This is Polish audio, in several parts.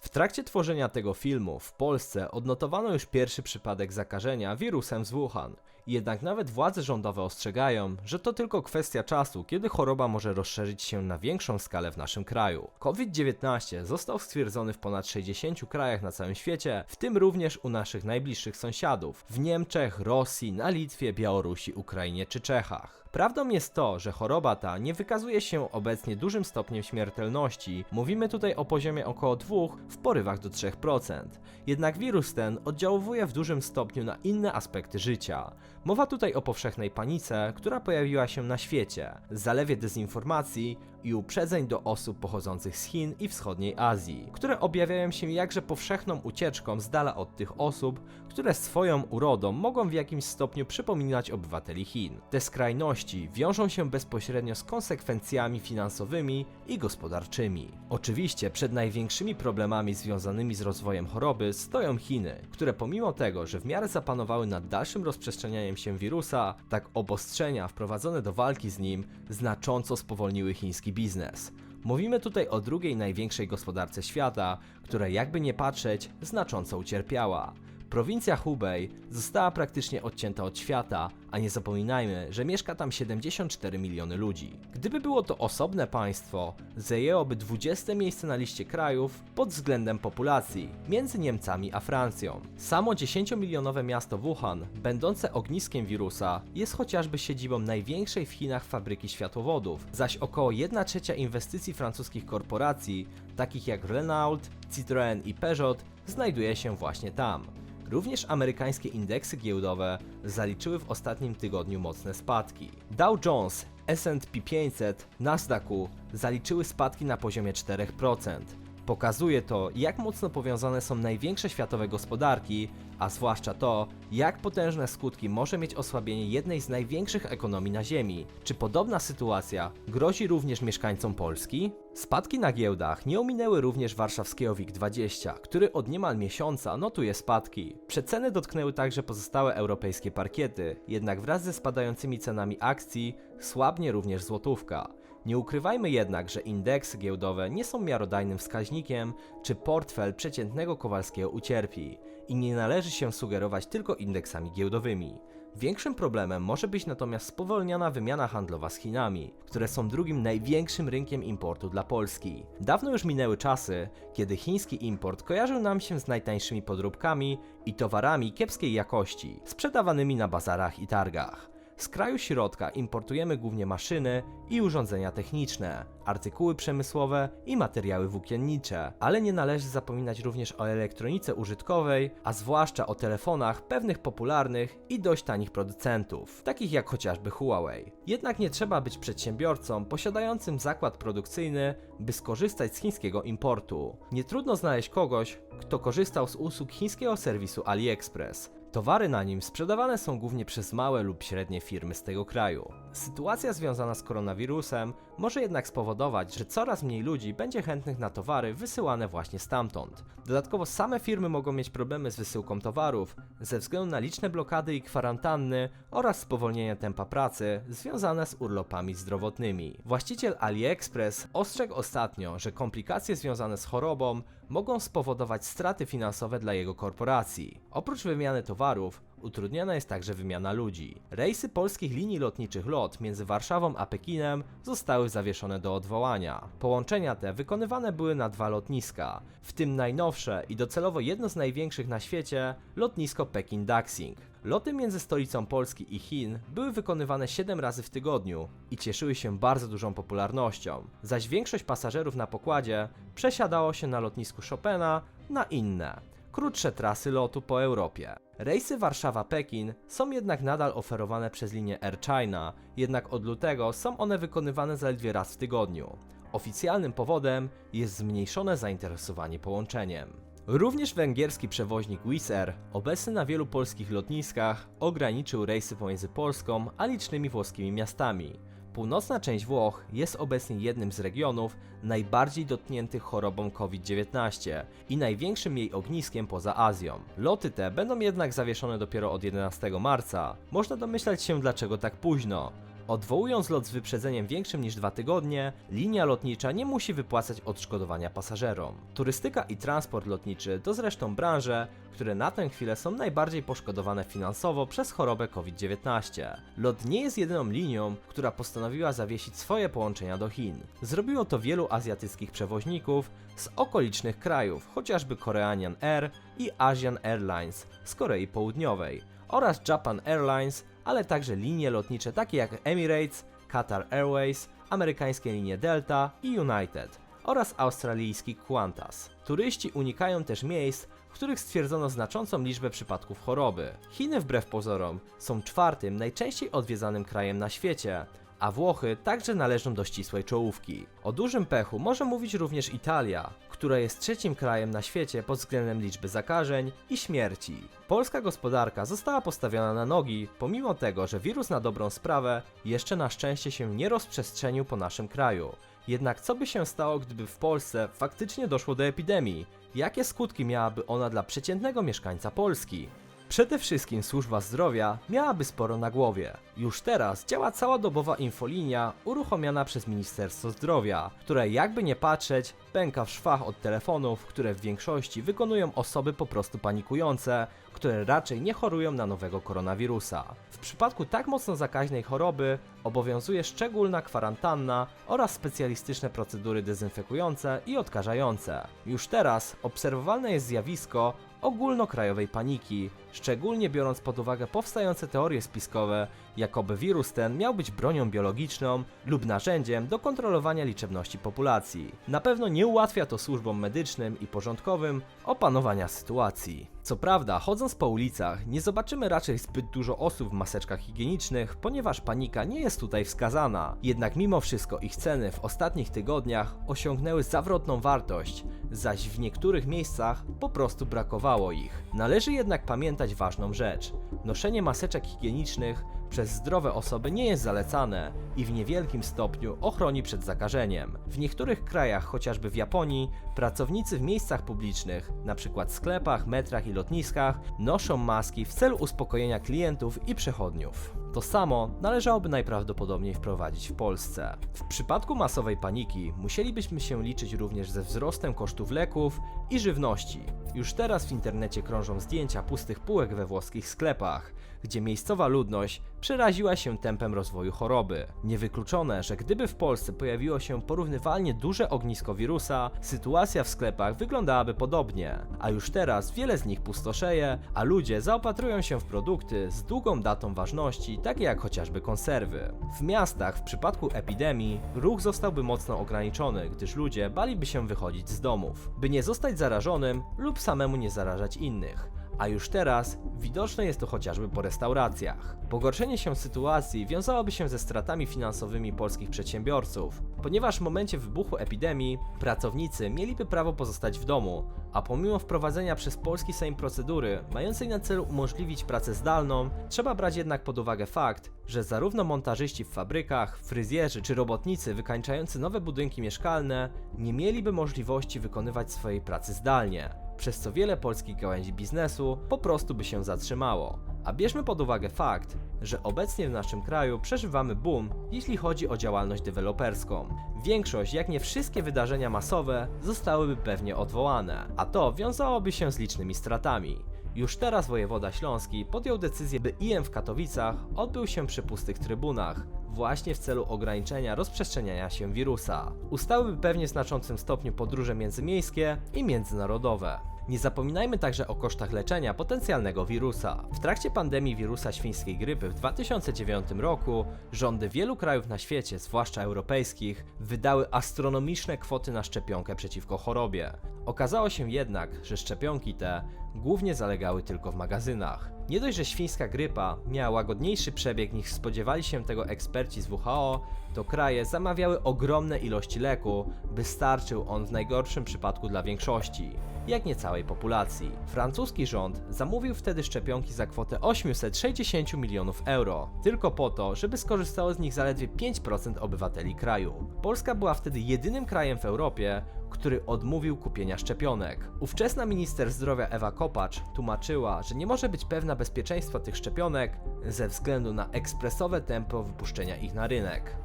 W trakcie tworzenia tego filmu w Polsce odnotowano już pierwszy przypadek zakażenia wirusem z Wuhan. Jednak nawet władze rządowe ostrzegają, że to tylko kwestia czasu, kiedy choroba może rozszerzyć się na większą skalę w naszym kraju. COVID-19 został stwierdzony w ponad 60 krajach na całym świecie, w tym również u naszych najbliższych sąsiadów w Niemczech, Rosji, na Litwie, Białorusi, Ukrainie czy Czechach. Prawdą jest to, że choroba ta nie wykazuje się obecnie dużym stopniem śmiertelności. Mówimy tutaj o poziomie około 2 w porywach do 3%. Jednak wirus ten oddziałuje w dużym stopniu na inne aspekty życia. Mowa tutaj o powszechnej panice, która pojawiła się na świecie, zalewie dezinformacji i uprzedzeń do osób pochodzących z Chin i wschodniej Azji, które objawiają się jakże powszechną ucieczką z dala od tych osób, które swoją urodą mogą w jakimś stopniu przypominać obywateli Chin. Te skrajności wiążą się bezpośrednio z konsekwencjami finansowymi i gospodarczymi. Oczywiście przed największymi problemami związanymi z rozwojem choroby stoją Chiny, które pomimo tego, że w miarę zapanowały nad dalszym rozprzestrzenianiem się wirusa, tak obostrzenia wprowadzone do walki z nim znacząco spowolniły chiński biznes. Mówimy tutaj o drugiej największej gospodarce świata, która jakby nie patrzeć, znacząco ucierpiała. Prowincja Hubei została praktycznie odcięta od świata, a nie zapominajmy, że mieszka tam 74 miliony ludzi. Gdyby było to osobne państwo, zajęłoby 20 miejsce na liście krajów pod względem populacji, między Niemcami a Francją. Samo 10-milionowe miasto Wuhan, będące ogniskiem wirusa, jest chociażby siedzibą największej w Chinach fabryki światłowodów, zaś około 1 trzecia inwestycji francuskich korporacji, takich jak Renault, Citroën i Peugeot, znajduje się właśnie tam. Również amerykańskie indeksy giełdowe zaliczyły w ostatnim tygodniu mocne spadki. Dow Jones, S&P 500, Nasdaqu zaliczyły spadki na poziomie 4%. Pokazuje to, jak mocno powiązane są największe światowe gospodarki, a zwłaszcza to, jak potężne skutki może mieć osłabienie jednej z największych ekonomii na Ziemi. Czy podobna sytuacja grozi również mieszkańcom Polski? Spadki na giełdach nie ominęły również warszawskiego WIG20, który od niemal miesiąca notuje spadki. Przeceny dotknęły także pozostałe europejskie parkiety, jednak wraz ze spadającymi cenami akcji słabnie również złotówka. Nie ukrywajmy jednak, że indeksy giełdowe nie są miarodajnym wskaźnikiem, czy portfel przeciętnego Kowalskiego ucierpi i nie należy się sugerować tylko indeksami giełdowymi. Większym problemem może być natomiast spowolniona wymiana handlowa z Chinami, które są drugim największym rynkiem importu dla Polski. Dawno już minęły czasy, kiedy chiński import kojarzył nam się z najtańszymi podróbkami i towarami kiepskiej jakości, sprzedawanymi na bazarach i targach. Z kraju środka importujemy głównie maszyny i urządzenia techniczne, artykuły przemysłowe i materiały włókiennicze, ale nie należy zapominać również o elektronice użytkowej, a zwłaszcza o telefonach pewnych popularnych i dość tanich producentów, takich jak chociażby Huawei. Jednak nie trzeba być przedsiębiorcą posiadającym zakład produkcyjny, by skorzystać z chińskiego importu. Nie trudno znaleźć kogoś, kto korzystał z usług chińskiego serwisu AliExpress. Towary na nim sprzedawane są głównie przez małe lub średnie firmy z tego kraju. Sytuacja związana z koronawirusem może jednak spowodować, że coraz mniej ludzi będzie chętnych na towary wysyłane właśnie stamtąd. Dodatkowo same firmy mogą mieć problemy z wysyłką towarów ze względu na liczne blokady i kwarantanny oraz spowolnienie tempa pracy związane z urlopami zdrowotnymi. Właściciel AliExpress ostrzegł ostatnio, że komplikacje związane z chorobą mogą spowodować straty finansowe dla jego korporacji. Oprócz wymiany towarów, utrudniana jest także wymiana ludzi. Rejsy polskich linii lotniczych LOT między Warszawą a Pekinem zostały zawieszone do odwołania. Połączenia te wykonywane były na dwa lotniska, w tym najnowsze i docelowo jedno z największych na świecie lotnisko Pekin-Daxing. Loty między stolicą Polski i Chin były wykonywane 7 razy w tygodniu i cieszyły się bardzo dużą popularnością, zaś większość pasażerów na pokładzie przesiadało się na lotnisku Chopina na inne, krótsze trasy lotu po Europie. Rejsy Warszawa-Pekin są jednak nadal oferowane przez linię Air China, jednak od lutego są one wykonywane zaledwie raz w tygodniu. Oficjalnym powodem jest zmniejszone zainteresowanie połączeniem. Również węgierski przewoźnik Wizz Air, obecny na wielu polskich lotniskach, ograniczył rejsy pomiędzy Polską a licznymi włoskimi miastami. Północna część Włoch jest obecnie jednym z regionów najbardziej dotkniętych chorobą COVID-19 i największym jej ogniskiem poza Azją. Loty te będą jednak zawieszone dopiero od 11 marca. Można domyślać się dlaczego tak późno. Odwołując lot z wyprzedzeniem większym niż dwa tygodnie, linia lotnicza nie musi wypłacać odszkodowania pasażerom. Turystyka i transport lotniczy to zresztą branże, które na tę chwilę są najbardziej poszkodowane finansowo przez chorobę COVID-19. Lot nie jest jedyną linią, która postanowiła zawiesić swoje połączenia do Chin. Zrobiło to wielu azjatyckich przewoźników z okolicznych krajów, chociażby Koreanian Air i Asian Airlines z Korei Południowej oraz Japan Airlines, ale także linie lotnicze takie jak Emirates, Qatar Airways, amerykańskie linie Delta i United oraz australijski Qantas. Turyści unikają też miejsc, w których stwierdzono znaczącą liczbę przypadków choroby. Chiny wbrew pozorom są czwartym najczęściej odwiedzanym krajem na świecie, a Włochy także należą do ścisłej czołówki. O dużym pechu może mówić również Italia, która jest trzecim krajem na świecie pod względem liczby zakażeń i śmierci. Polska gospodarka została postawiona na nogi, pomimo tego, że wirus na dobrą sprawę jeszcze na szczęście się nie rozprzestrzenił po naszym kraju. Jednak co by się stało, gdyby w Polsce faktycznie doszło do epidemii? Jakie skutki miałaby ona dla przeciętnego mieszkańca Polski? Przede wszystkim służba zdrowia miałaby sporo na głowie. Już teraz działa całodobowa infolinia uruchomiona przez Ministerstwo Zdrowia, które jakby nie patrzeć, pęka w szwach od telefonów, które w większości wykonują osoby po prostu panikujące, które raczej nie chorują na nowego koronawirusa. W przypadku tak mocno zakaźnej choroby obowiązuje szczególna kwarantanna oraz specjalistyczne procedury dezynfekujące i odkażające. Już teraz obserwowalne jest zjawisko ogólnokrajowej paniki, szczególnie biorąc pod uwagę powstające teorie spiskowe, jakoby wirus ten miał być bronią biologiczną lub narzędziem do kontrolowania liczebności populacji. Na pewno nie ułatwia to służbom medycznym i porządkowym opanowania sytuacji. Co prawda, chodząc po ulicach, nie zobaczymy raczej zbyt dużo osób w maseczkach higienicznych, ponieważ panika nie jest tutaj wskazana. Jednak mimo wszystko ich ceny w ostatnich tygodniach osiągnęły zawrotną wartość, zaś w niektórych miejscach po prostu brakowało ich. Należy jednak pamiętać ważną rzecz. Noszenie maseczek higienicznych przez zdrowe osoby nie jest zalecane i w niewielkim stopniu ochroni przed zakażeniem. W niektórych krajach, chociażby w Japonii, pracownicy w miejscach publicznych, np. sklepach, metrach i lotniskach, noszą maski w celu uspokojenia klientów i przechodniów. To samo należałoby najprawdopodobniej wprowadzić w Polsce. W przypadku masowej paniki musielibyśmy się liczyć również ze wzrostem kosztów leków i żywności. Już teraz w internecie krążą zdjęcia pustych półek we włoskich sklepach, gdzie miejscowa ludność przeraziła się tempem rozwoju choroby. Niewykluczone, że gdyby w Polsce pojawiło się porównywalnie duże ognisko wirusa, sytuacja w sklepach wyglądałaby podobnie. A już teraz wiele z nich pustoszeje, a ludzie zaopatrują się w produkty z długą datą ważności, takie jak chociażby konserwy. W miastach w przypadku epidemii ruch zostałby mocno ograniczony, gdyż ludzie baliby się wychodzić z domów, by nie zostać zarażonym lub samemu nie zarażać innych a już teraz widoczne jest to chociażby po restauracjach. Pogorszenie się sytuacji wiązałoby się ze stratami finansowymi polskich przedsiębiorców, ponieważ w momencie wybuchu epidemii pracownicy mieliby prawo pozostać w domu, a pomimo wprowadzenia przez polski Sejm procedury mającej na celu umożliwić pracę zdalną, trzeba brać jednak pod uwagę fakt, że zarówno montażyści w fabrykach, fryzjerzy czy robotnicy wykańczający nowe budynki mieszkalne nie mieliby możliwości wykonywać swojej pracy zdalnie przez co wiele polskich gałęzi biznesu po prostu by się zatrzymało. A bierzmy pod uwagę fakt, że obecnie w naszym kraju przeżywamy boom, jeśli chodzi o działalność deweloperską. Większość, jak nie wszystkie wydarzenia masowe, zostałyby pewnie odwołane, a to wiązałoby się z licznymi stratami. Już teraz wojewoda śląski podjął decyzję, by IM w Katowicach odbył się przy pustych trybunach, właśnie w celu ograniczenia rozprzestrzeniania się wirusa. Ustałyby pewnie w znaczącym stopniu podróże międzymiejskie i międzynarodowe. Nie zapominajmy także o kosztach leczenia potencjalnego wirusa. W trakcie pandemii wirusa świńskiej grypy w 2009 roku rządy wielu krajów na świecie, zwłaszcza europejskich, wydały astronomiczne kwoty na szczepionkę przeciwko chorobie. Okazało się jednak, że szczepionki te głównie zalegały tylko w magazynach. Nie dość, że świńska grypa miała łagodniejszy przebieg niż spodziewali się tego eksperci z WHO, to kraje zamawiały ogromne ilości leku, by starczył on w najgorszym przypadku dla większości. Jak nie całej populacji. Francuski rząd zamówił wtedy szczepionki za kwotę 860 milionów euro, tylko po to, żeby skorzystało z nich zaledwie 5% obywateli kraju. Polska była wtedy jedynym krajem w Europie, który odmówił kupienia szczepionek. Ówczesna minister zdrowia Ewa Kopacz tłumaczyła, że nie może być pewna bezpieczeństwa tych szczepionek ze względu na ekspresowe tempo wypuszczenia ich na rynek.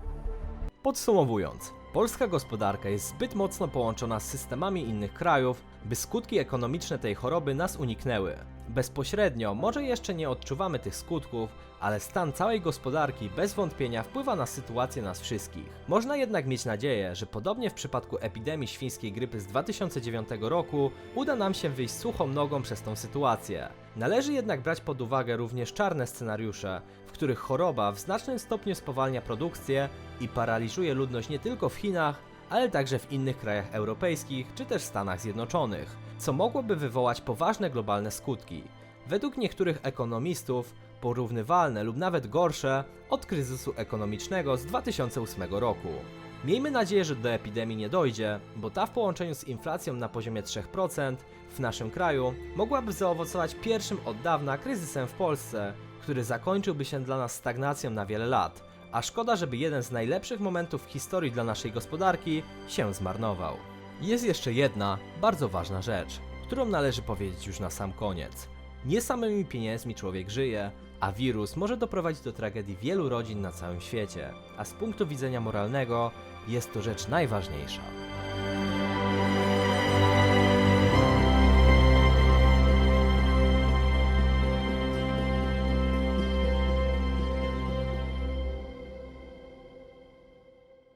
Podsumowując, polska gospodarka jest zbyt mocno połączona z systemami innych krajów, by skutki ekonomiczne tej choroby nas uniknęły. Bezpośrednio może jeszcze nie odczuwamy tych skutków, ale stan całej gospodarki bez wątpienia wpływa na sytuację nas wszystkich. Można jednak mieć nadzieję, że podobnie w przypadku epidemii świńskiej grypy z 2009 roku uda nam się wyjść suchą nogą przez tą sytuację. Należy jednak brać pod uwagę również czarne scenariusze, których choroba w znacznym stopniu spowalnia produkcję i paraliżuje ludność nie tylko w Chinach, ale także w innych krajach europejskich czy też Stanach Zjednoczonych, co mogłoby wywołać poważne globalne skutki. Według niektórych ekonomistów porównywalne lub nawet gorsze od kryzysu ekonomicznego z 2008 roku. Miejmy nadzieję, że do epidemii nie dojdzie, bo ta w połączeniu z inflacją na poziomie 3% w naszym kraju mogłaby zaowocować pierwszym od dawna kryzysem w Polsce, który zakończyłby się dla nas stagnacją na wiele lat. A szkoda, żeby jeden z najlepszych momentów w historii dla naszej gospodarki się zmarnował. Jest jeszcze jedna bardzo ważna rzecz, którą należy powiedzieć już na sam koniec. Nie samymi pieniędzmi człowiek żyje, a wirus może doprowadzić do tragedii wielu rodzin na całym świecie, a z punktu widzenia moralnego jest to rzecz najważniejsza.